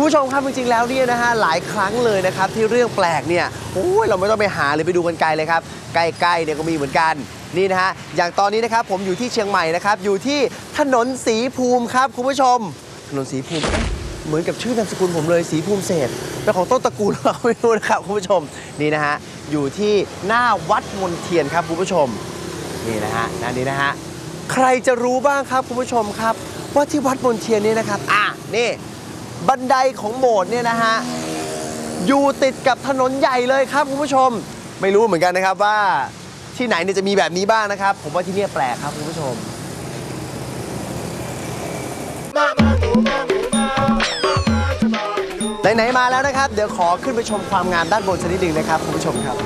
คุณผู้ชมครับจริงๆแล้วเนี่ยนะฮะหลายครั้งเลยนะครับที่เรื่องแปลกเนี่ยโอ้ยเราไม่ต้องไปหาเลยไปดูกันไกลเลยครับใกล้ๆเนี่ยก็มีเหมือนกันนี่นะฮะอย่างตอนนี้นะครับผมอยู่ที่เชียงใหม่นะครับอยู่ที่ถนนสีภูมิครับคุณผู้ชม ถนนสีภูมิเหมือนกับชื่อนามสกุลผมเลยสีภูมิเศษเป็นของต้นตระกูลเราไม่รู้นะครับคุณผู้ชมนี่นะฮะอยู่ที่หน้าวัดมนเทียนครับคุณผู้ชมนี่นะฮะนั่นนี้นะฮะใครจะรู้บ้างครับคุณผู้ชมครับ ว่าที่วัดมนเทียนนี่นะครับอะนี่ บันไดของโบสถ์เนี่ยนะฮะอยู่ติดกับถนนใหญ่เลยครับคุณผู้ชม ไม่รู้เหมือนกันนะครับว่าที่ไหนเนี่ยจะมีแบบนี้บ้างนะครับ ผมว่าที่เนี่ยแปลกครับคุณผู้ชมไหนๆมาแล้วนะครับ เดี๋ยวขอขึ้นไปชมความงามด้านบนสักนิดหนึ่งนะครับคุณผู้ชมครับ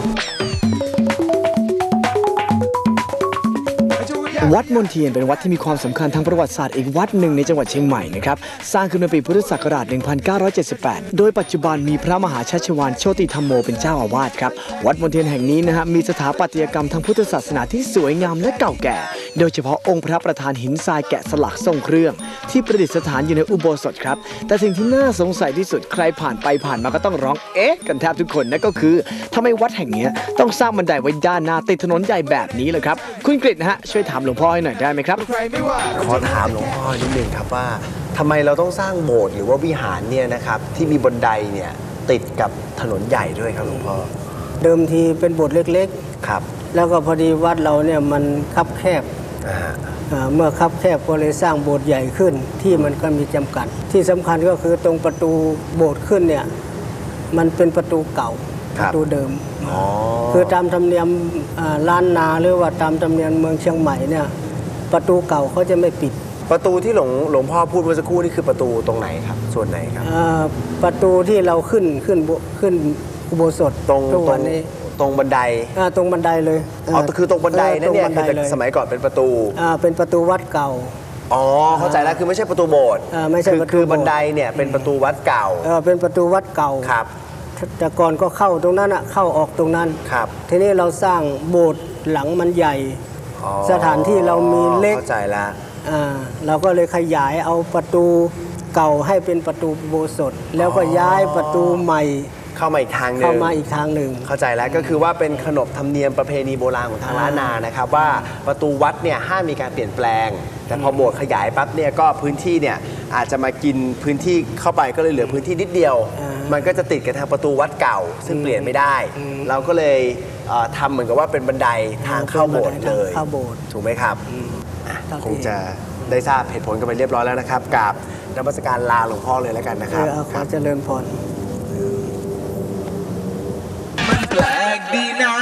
วัดมนเทียนเป็นวัดที่มีความสำคัญทางประวัติศาสตร์อีกวัดหนึ่งในจังหวัดเชียงใหม่นะครับ สร้างขึ้นในปีพุทธศักราช 1978 โดยปัจจุบันมีพระมหาชัชวานโชติธรรมโมเป็นเจ้าอาวาสครับ วัดมนเทียนแห่งนี้นะฮะมีสถาปัตยกรรมทางพุทธศาสนาที่สวยงามและเก่าแก่ โดยเฉพาะองค์พระประธานหินทรายแกะสลักทรงเครื่อง ที่ประดิษฐานอยู่ในอุโบสถครับ แต่สิ่งที่น่าสงสัยที่สุดใครผ่านไปผ่านมาก็ต้องร้องเอ๊ะกันแทบทุกคนนั่นก็คือทำไมวัดแห่งนี้ต้องสร้างบันไดไว้ด้านหน้าติดถนนใหญ่แบบนี้เลยครับคุณกฤษนะฮะช่วยถามหลวงพ่อให้หน่อยได้ไหมครับ ขอถามหลวงพ่อนิดนึงครับว่าทำไมเราต้องสร้างโบสถ์หรือว่าวิหารเนี่ยนะครับที่มีบันไดเนี่ยติดกับถนนใหญ่ด้วยครับหลวงพ่อเดิมทีเป็นโบสถ์เล็กครับๆ แล้วก็พอดีวัดเราเนี่ยมันคับแคบอ่าอ่าเมื่อคับแคบก็เลยสร้างโบสถ์ใหญ่ขึ้น ที่มันก็มีจำกัด ที่สำคัญก็คือตรงประตูโบสถ์ขึ้นเนี่ยมันเป็นประตูเก่า ประตูเดิมอ๋อคือตามธรรมเนียมอ่าล้านนาหรือว่าตามธรรมเนียมเมืองเชียงใหม่เนี่ยประตูเก่าเขาจะไม่ปิด ประตูที่หลวงหลวงพ่อพูดเมื่อสักครู่นี่คือประตูตรงไหนครับ ส่วนไหนครับอ่าประตูที่เราขึ้นขึ้นโบขึ้นอุโบสถตรงทุกตรวังนนี้ตรงบันไดอ่าตรงบันไดเลยอ๋อคือตรงบันไดนั่นเนี่ยตรงคือบัแต่เลยสมัยก่อนเป็นประตูอ่าเป็นประตูวัดเก่าอ๋อเข้าใจแล้วคือไม่ใช่ประตูโบสถ์อ่าไม่ใช่คือประตูคือโบสถ์บันไดเนี่ยเป็นประตูวัดเก่าเออเป็นประตูวัดเก่าครับ แต่ก่อนก็เข้าตรงนั้นอะเข้าออกตรงนั้น ครับทีนี้เราสร้างโบสถ์หลังมันใหญ่ อ๋อสถานที่เรามีเล็ก เข้าใจแล้วอ่าเราก็เลยขยายเอาประตูเก่าให้เป็นประตูอุโบสถ แล้วก็ย้ายประตูใหม่เข้ามาอีกทางหนึ่ง เข้ามาอีกทางหนึ่ง เข้าใจแล้วก็คือว่าเป็นขนบธรรมเนียมประเพณีโบราณของทางล้านนานะครับว่าประตูวัดเนี่ยห้ามมีการเปลี่ยนแปลง แต่พอโบสถ์ขยายปั๊บเนี่ยก็พื้นที่เนี่ย อาจจะมากินพื้นที่เข้าไปก็เลยเหลือพื้นที่นิดเดียวอ่ามัมันก็จะติดกับทางประตูวัดเก่า ซึ่งเปลี่ยนไม่ได้ เราก็เลยเอ่อทำเหมือนกับว่าเป็นบันไดทางเข้าโบสถ์เลยเข้าโบสถ์ ถูกไหมครับอะเท่าที่ คงจะได้ทราบเหตุผลกันไปเรียบร้อยแล้วนะครับกับนมัสการลาหลวงพ่อเลยแล้วกันนะคเอรับอเอาขคอรับ เจริญพรแปลกดีนะ